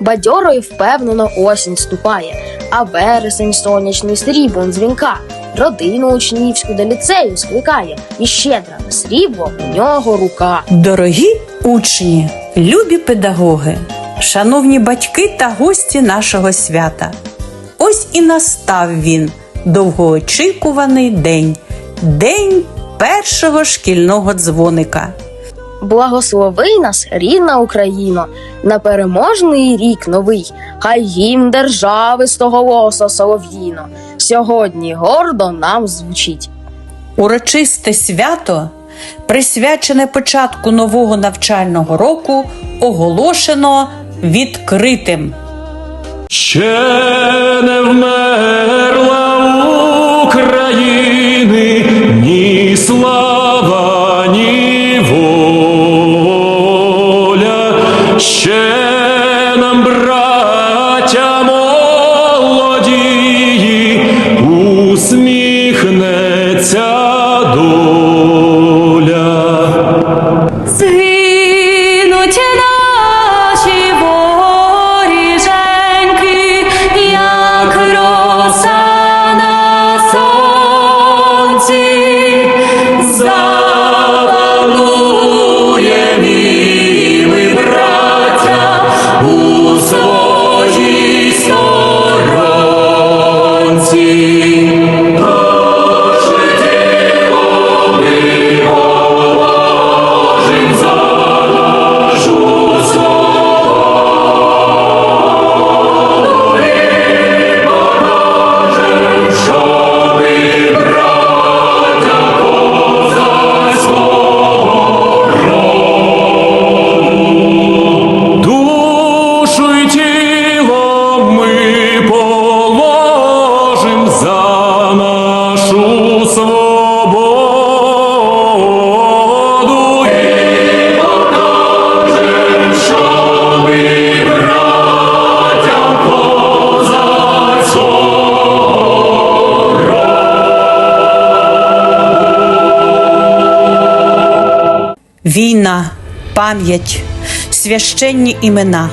Бадьоро і впевнено осінь ступає, а вересень сонячний сріблом дзвінка. Родину учнівську до ліцею скликає, і щедра на срібло у нього рука. Дорогі учні, любі педагоги, шановні батьки та гості нашого свята. Ось і настав він, довгоочікуваний день, день першого шкільного дзвоника. Благослови нас, рідна Україно, на переможний рік новий, хай гімн держави з того голоса солов'їно, сьогодні гордо нам звучить. Урочисте свято, присвячене початку нового навчального року, оголошено відкритим. Ще не вмерла України ні слава, Війна, пам'ять, священні імена.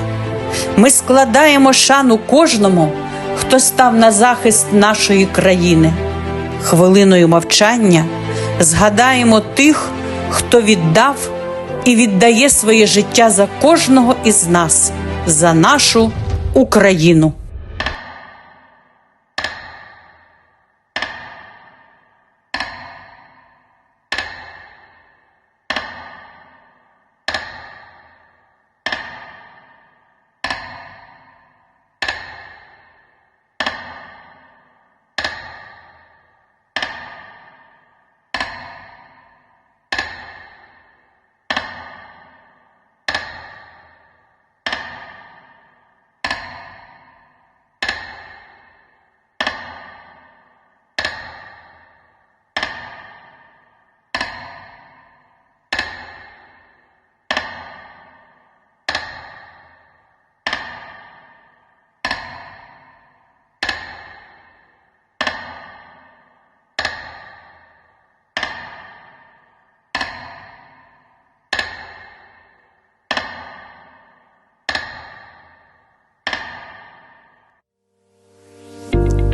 Ми складаємо шану кожному, хто став на захист нашої країни. Хвилиною мовчання згадаємо тих, хто віддав і віддає своє життя за кожного із нас, за нашу Україну.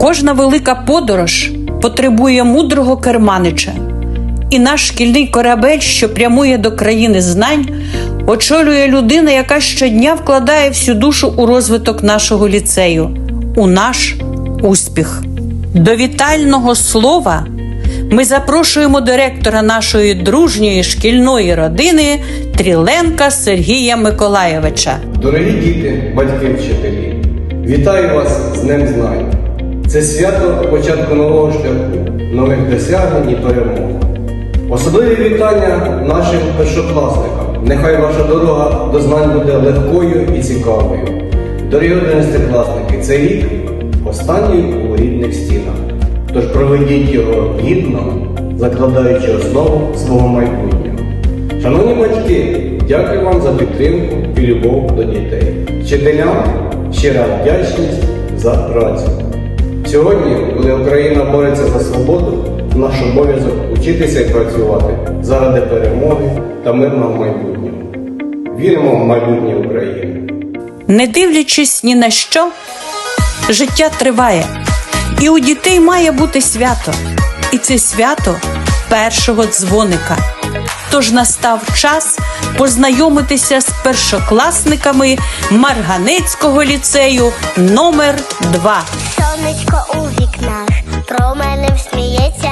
Кожна велика подорож потребує мудрого керманича, і наш шкільний корабель, що прямує до країни знань, очолює людина, яка щодня вкладає всю душу у розвиток нашого ліцею, у наш успіх. До вітального слова ми запрошуємо директора нашої дружньої шкільної родини Тріленка Сергія Миколаєвича. Дорогі діти, батьки, вчителі, вітаю вас з Днем Знань. Це свято початку нового шляху, нових досягнень і перемог. Особливі вітання нашим першокласникам. Нехай ваша дорога до знань буде легкою і цікавою. Дорогі одинадцятикласники, цей рік останній у рідних стінах. Тож проведіть його гідно, закладаючи основу свого майбутнього. Шановні батьки, дякую вам за підтримку і любов до дітей. Вчителям щира вдячність за працю. Сьогодні, коли Україна бореться за свободу, наш обов'язок учитися і працювати заради перемоги та мирного майбутнього. Віримо в майбутнє України. Не дивлячись ні на що, життя триває, і у дітей має бути свято. І це свято першого дзвоника. Тож настав час познайомитися з першокласниками Марганецького ліцею номер 2 Сонечко у вікнах про мене всміється.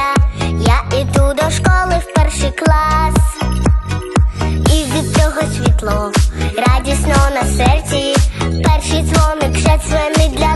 Я іду до школи в перший клас. І від цього світло радісно на серці. Перший дзвоник вже дзвонить для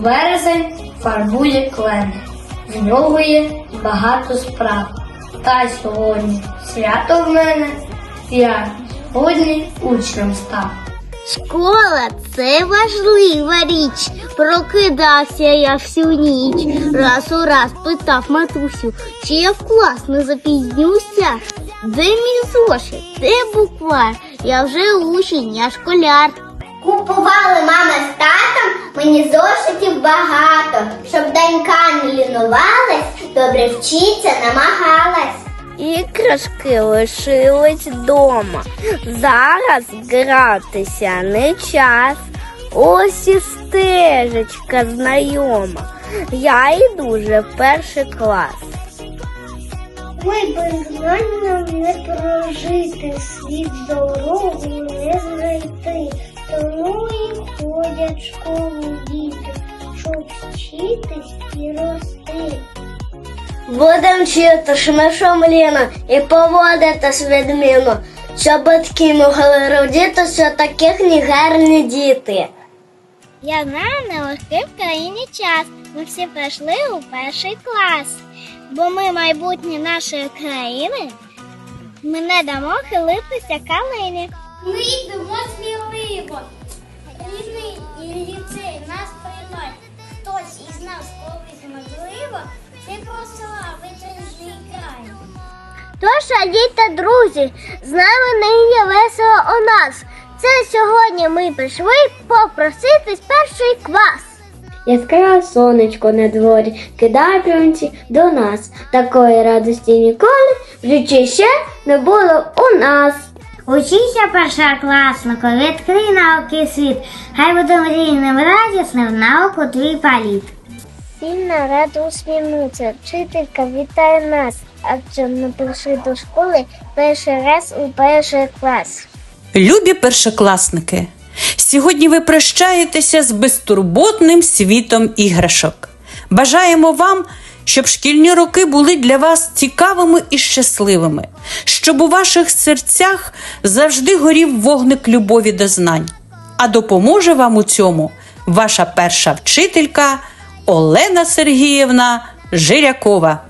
Вересень фарбує клени, з нього є багато справ. Та сьогодні свято в мене, я сьогодні учнем став. Школа це важлива річ. Прокидався я всю ніч. Раз у раз питав матусю, чи я в клас не запізнюся. Де мій зошит? Де буквар? Я вже учень, я школяр. Купували мама з татом, мені зошитів багато, щоб донька не лінувалась, добре вчиться, намагалась. Іграшки лишились вдома. Зараз гратися не час. Ось і стежечка знайома. Я йду вже в перший клас. Без знань не прожити, світ дорогу не знайти. Тому і ходять в школу діти, щоб вчитись і рости. Будем вчити шмишомліно і поводитись відмінно, щоб батьки могли родитися таких негарні діти. Я знаю нелегкий в країні час. Ми всі прийшли у перший клас, бо ми майбутнє нашої країни. Ми не дамо хилитися калині. Ми йдемо сміливо. Різний і ліцей нас приймає. Хтось із нас колись можливо, ти просила витрижний край. Тож радійте, друзі, з нами нині весело у нас. Це сьогодні ми прийшли попроситись перший клас. Яскраве сонечко на дворі кидає промінці до нас. Такої радості ніколи в житті ще не було у нас. Учися першокласника, відкрий науки світ, хай буде мрійним радісним в науку твій політ. Сильно рада усміхнуться, вчителька вітає нас, адже ми прийшли до школи перший раз у перший клас. Любі першокласники, сьогодні ви прощаєтеся з безтурботним світом іграшок. Бажаємо вам, щоб шкільні роки були для вас цікавими і щасливими, щоб у ваших серцях завжди горів вогник любові до знань. А допоможе вам у цьому ваша перша вчителька Олена Сергіївна Жирякова.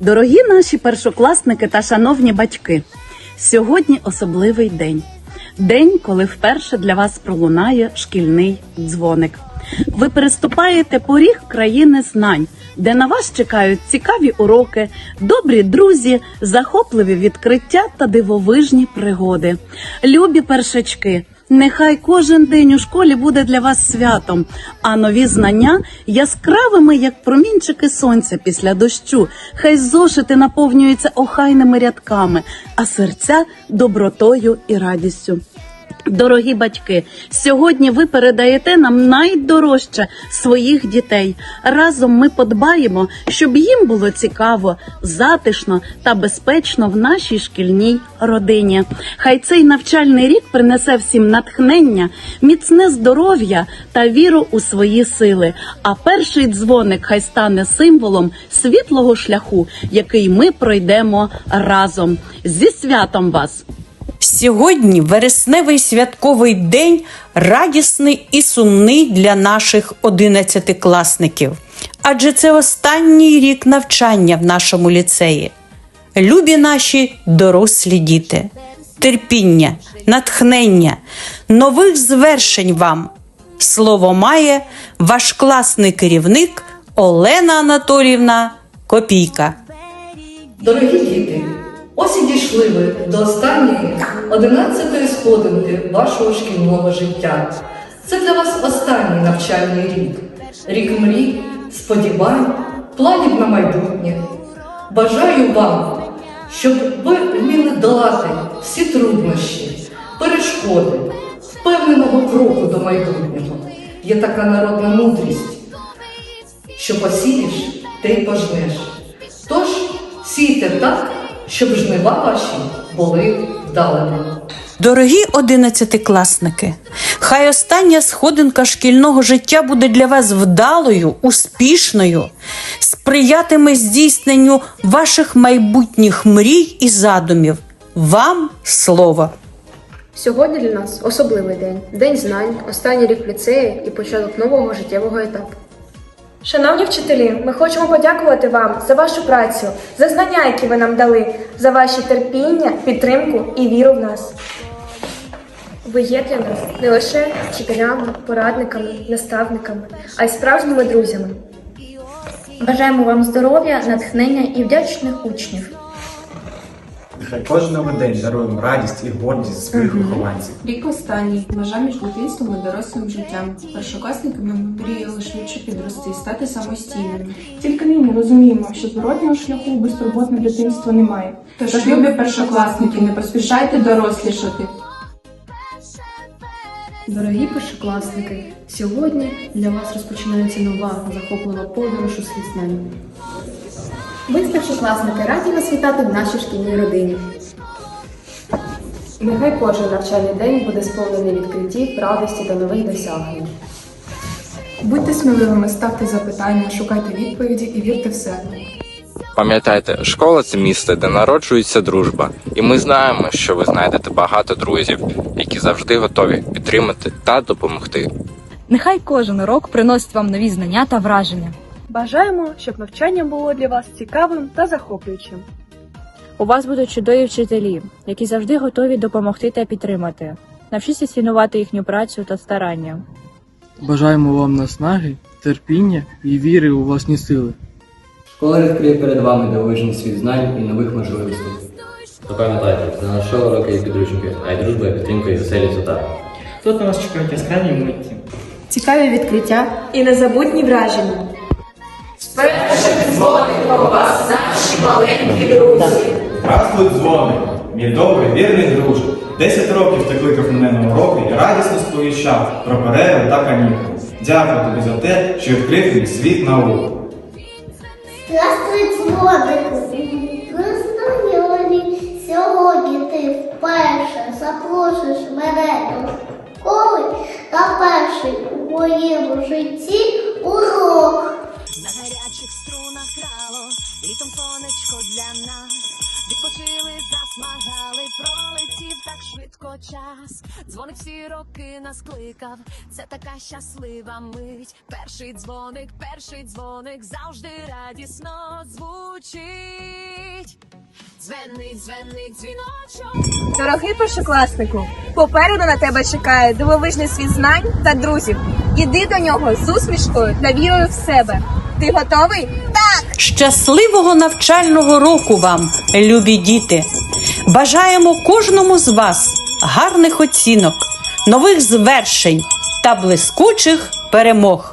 Дорогі наші першокласники та шановні батьки, сьогодні особливий день. День, коли вперше для вас пролунає шкільний дзвоник. Ви переступаєте поріг країни знань, де на вас чекають цікаві уроки, добрі друзі, захопливі відкриття та дивовижні пригоди. Любі першачки, Нехай кожен день у школі буде для вас святом, а нові знання яскравими, як промінчики сонця після дощу. Хай зошити наповнюються охайними рядками, а серця добротою і радістю. Дорогі батьки, сьогодні ви передаєте нам найдорожче своїх дітей. Разом ми подбаємо, щоб їм було цікаво, затишно та безпечно в нашій шкільній родині. Хай цей навчальний рік принесе всім натхнення, міцне здоров'я та віру у свої сили. А перший дзвоник хай стане символом світлого шляху, який ми пройдемо разом. Зі святом вас! Сьогодні вересневий святковий день радісний і сумний для наших одинадцятикласників, адже це останній рік навчання в нашому ліцеї. Любі наші дорослі діти, терпіння, натхнення, нових звершень вам. Слово має ваш класний керівник Олена Анатоліївна Копійка. Дорогі діти, ось і дійшли ви до останньої одинадцятої сходинки вашого шкільного життя. Це для вас останній навчальний рік, рік мрій, сподівань, планів на майбутнє. Бажаю вам, щоб ви вміли долати всі труднощі, перешкоди, впевненого кроку до майбутнього. Є така народна мудрість, що посієш, те й пожнеш. Тож сійте так, щоб жнива ваші були вдалими. Дорогі одинадцятикласники, хай остання сходинка шкільного життя буде для вас вдалою, успішною, сприятиме здійсненню ваших майбутніх мрій і задумів. Вам слово! Сьогодні для нас особливий день день знань, останній рік в ліцеї і початок нового життєвого етапу. Шановні вчителі, ми хочемо подякувати вам за вашу працю, за знання, які ви нам дали, за ваші терпіння, підтримку і віру в нас. Ви є для нас не лише вчителями, порадниками, наставниками, а й справжніми друзями. Бажаємо вам здоров'я, натхнення і вдячних учнів. Нехай кожен новий день дарує вам радість і гордість своїх вихованців. Рік останній межа між дитинством і дорослим життям. Першокласниками ми мріяли швидше підрости і стати самостійними. Тільки нині розуміємо, що зворотнього шляху безтурботне дитинство немає. Тож, любі першокласники, не поспішайте дорослішати. Дорогі першокласники, сьогодні для вас розпочинається нова захоплива подорож у світ знань. Ми, першокласники, раді вас вітати в нашій шкільній родині. Нехай кожен навчальний день буде сповнений відкриттів, радості та нових досягнень. Будьте сміливими, ставте запитання, шукайте відповіді і вірте в себе. Пам'ятайте, школа це місце, де народжується дружба, і ми знаємо, що ви знайдете багато друзів, які завжди готові підтримати та допомогти. Нехай кожен урок приносить вам нові знання та враження. Бажаємо, щоб навчання було для вас цікавим та захоплюючим. У вас будуть чудові вчителі, які завжди готові допомогти та підтримати. Навчіться цінувати їхню працю та старання. Бажаємо вам наснаги, терпіння і віри у власні сили. Школа відкриє перед вами дивовижний світ знань і нових можливостей. То пам'ятайте, це не лише уроки і підручники, а й дружба, і підтримка і веселі свята. Тут на нас чекають яскраві митті. Цікаві відкриття і незабутні враження. Здравствуй, дзвоник, мій добрий, вірний друже. Десять років ти кликав мене на уроки і радісно сповіщав про перерву та канікули. Дякую тобі за те, що відкрив мій світ наук. Здравствуй, дзвонику. Ми знайомі. Сьогодні ти вперше запрошуєш мене до школи та перший у моєму житті урок. Грало, літом сонечко для нас. Відпочили, засмагали, пролетів так швидко час. Дзвоник всі роки нас кликав, це така щаслива мить. Перший дзвоник, перший дзвоник завжди радісно звучить. Дзвенить, дзвенить дзвіночок. Дорогий першокласнику, попереду на тебе чекає дивовижний світ знань та друзів. Іди до нього з усмішкою та вірою в себе. Ти готовий? Щасливого навчального року вам, любі діти! Бажаємо кожному з вас гарних оцінок, нових звершень та блискучих перемог.